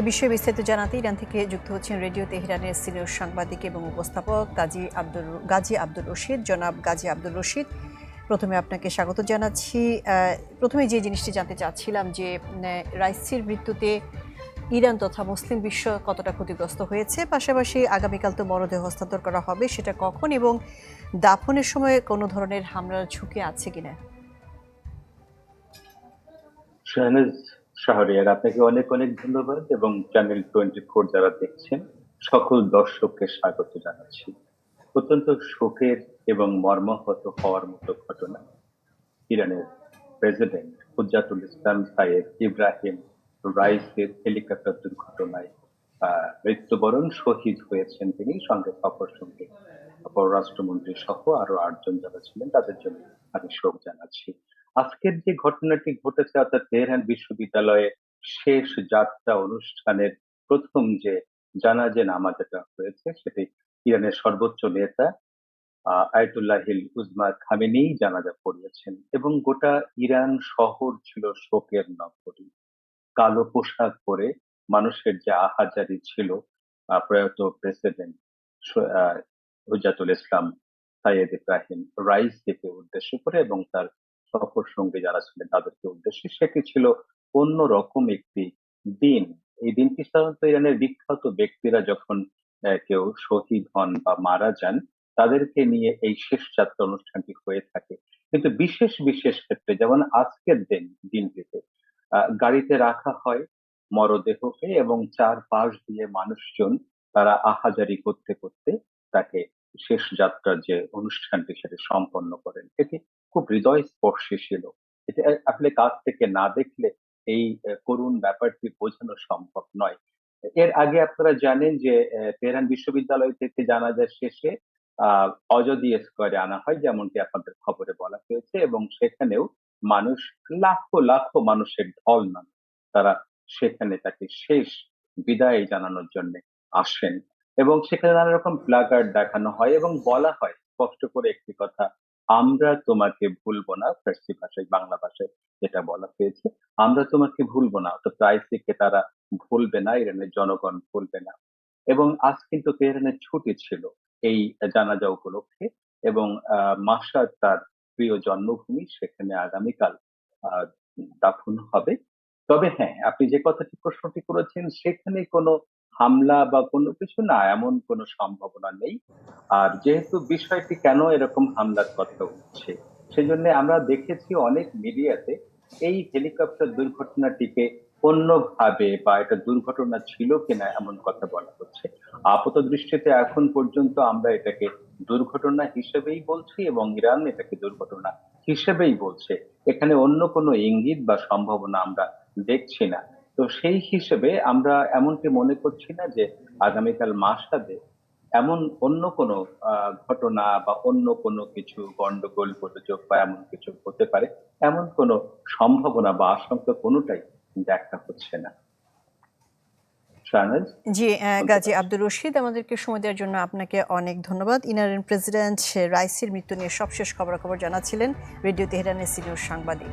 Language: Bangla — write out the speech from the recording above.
এ বিষয়ে বিস্তারিত জানাতে ইরান থেকে যুক্ত হচ্ছেন রেডিও তেহরানের সিনিয়র সাংবাদিক এবং উপস্থাপক গাজী আব্দুল গাজী আব্দুল রশিদ। জনাব গাজী আব্দুল রশিদ, প্রথমে আপনাকে স্বাগত জানাচ্ছি। প্রথমে যে জিনিসটি জানতে চাচ্ছিলাম যে রাইসির মৃত্যুতে ইরান তথা মুসলিম বিশ্ব কতটা ক্ষতিগ্রস্ত হয়েছে, পাশাপাশি আগামীকাল তো মরদেহ হস্তান্তর করা হবে, সেটা কখন এবং দাফনের সময় কোনো ধরনের হামলার ঝুঁকি আছে কিনা? শাহরিয়ার, আপনাকে অনেক অনেক ধন্যবাদ এবং চ্যানেল টোয়েন্টি ফোর যারা দেখছেন, সকল দর্শককে স্বাগত জানাচ্ছি। অত্যন্ত শোকের এবং মর্মাহত হওয়ার মতো ঘটনা ইরানের president Hujjatul Islam Sayed Ebrahim রাইসের হেলিকপ্টার দুর্ঘটনায় মৃত্যুবরণ শহীদ হয়েছেন তিনি। সঙ্গে সফর সঙ্গে পররাষ্ট্রমন্ত্রী সহ আরও আটজন যারা ছিলেন, তাদের জন্য আমি শোক জানাচ্ছি। আজকের যে ঘটনাটি ঘটেছে অর্থাৎ তেহরান বিশ্ববিদ্যালয়ে শেষ যাত্রা অনুষ্ঠানের প্রথম যে জানাজে নামাজটা হয়েছে, সেটি ইরানের সর্বোচ্চ নেতা আয়াতুল্লাহিল উজমা খামেনেই জানাজা পড়িয়েছেন এবং গোটা ইরান শহর ছিল শোকের নগরী। কালো পোশাক পরে মানুষের যে আহাজারি ছিল প্রয়াত president Hujjatul Islam Sayed Ebrahim Raisi থেকে উদ্দেশ্য করে এবং তার সফর সঙ্গে যারা ছিলেন তাদেরকে উদ্দেশ্যে সেটি ছিল অন্য রকম একটি দিন। এই দিনটি সাধারণত ইরানের বিখ্যাত ব্যক্তিরা যখন কেউ শহীদ হন বা মারা যান, তাদেরকে নিয়ে এই শেষ যাত্রা অনুষ্ঠানটি হয়ে থাকে। কিন্তু বিশেষ বিশেষ ক্ষেত্রে যেমন আজকের দিন, দিনটিতে গাড়িতে রাখা হয় মরদেহকে এবং চার পাশ দিয়ে মানুষজন তারা আহাজারি করতে করতে তাকে শেষ যাত্রার যে অনুষ্ঠানটি সেটি সম্পন্ন করেন। এটি খুব হৃদয় স্পর্শী ছিল এটা আসলে কাছ থেকে না দেখলে এই করুণ ব্যাপারটি বোঝানো সম্ভব নয়। এর আগে আপনারা জানেন যে তেহরান বিশ্ববিদ্যালয় থেকে জানাজার শেষে অজদি স্কোয়ারে আনা হয়, যেমনটি আপনাদের খবরে বলা হয়েছে, এবং সেখানেও মানুষ লাখো লাখো মানুষের ঢল নামে তারা সেখানে তাকে শেষ বিদায় জানানোর জন্য আসেন। এবং সেখানে নানা রকম প্লাকার্ড দেখানো হয় এবং বলা হয়, স্পষ্ট করে একটি কথা আমরা তোমাকে ভুলবো না, ফার্সি ভাষায়, বাংলা ভাষায় যেটা বলা হয়েছে। আমরা তোমাকে ভুলবো না, অর্থাৎ রাইসিকে তারা ভুলবে না, ইরানের জনগণ ভুলবে না। এবং আজ কিন্তু তেহরানের ছুটি ছিল এই জানাজা উপলক্ষে এবং মাসাদ তার প্রিয় জন্মভূমি সেখানে আগামীকাল দাফন হবে। তবে হ্যাঁ আপনি যে কথাটি প্রশ্নটি করেছেন, সেখানে কোনো হামলা বা কোনো কিছু না, এমন কোনো সম্ভাবনা নেই। আর যেহেতু বিষয়টি কেন এরকম হামলার কথা উঠছে, সেজন্য আমরা দেখেছি অনেক মিডিয়াতে এই হেলিকপ্টার দুর্ঘটনাটিকে অন্যভাবে বা এটা দুর্ঘটনা ছিল কিনা এমন কথা বলা হচ্ছে। আপাত দৃষ্টিতে এখন পর্যন্ত আমরা এটাকে দুর্ঘটনা হিসেবেই বলছি এবং ইরান এটাকে দুর্ঘটনা হিসেবেই বলছে। এখানে অন্য কোনো ইঙ্গিত বা সম্ভাবনা আমরা দেখছি না। তো সেই হিসেবে আমরা এমনটি মনে করছি না যে আগামীকাল মাসাদে এমন অন্য কোনো ঘটনা বা অন্য কোনো কিছু গন্ডগোল গোলযোগ বা এমন কিছু হতে পারে। এমন কোনো সম্ভাবনা বা আশঙ্কা কোনোটাই দেখা হচ্ছে না। জি গাজী আব্দুল রশিদ আমাদেরকে সময় দেওয়ার জন্য আপনাকে অনেক ধন্যবাদ। ইনারেন প্রেসিডেন্ট রাইসির মৃত্যু নিয়ে সবশেষ খবরাখবর জানাচ্ছিলেন রেডিও তেহরানের সিনিয়র সাংবাদিক।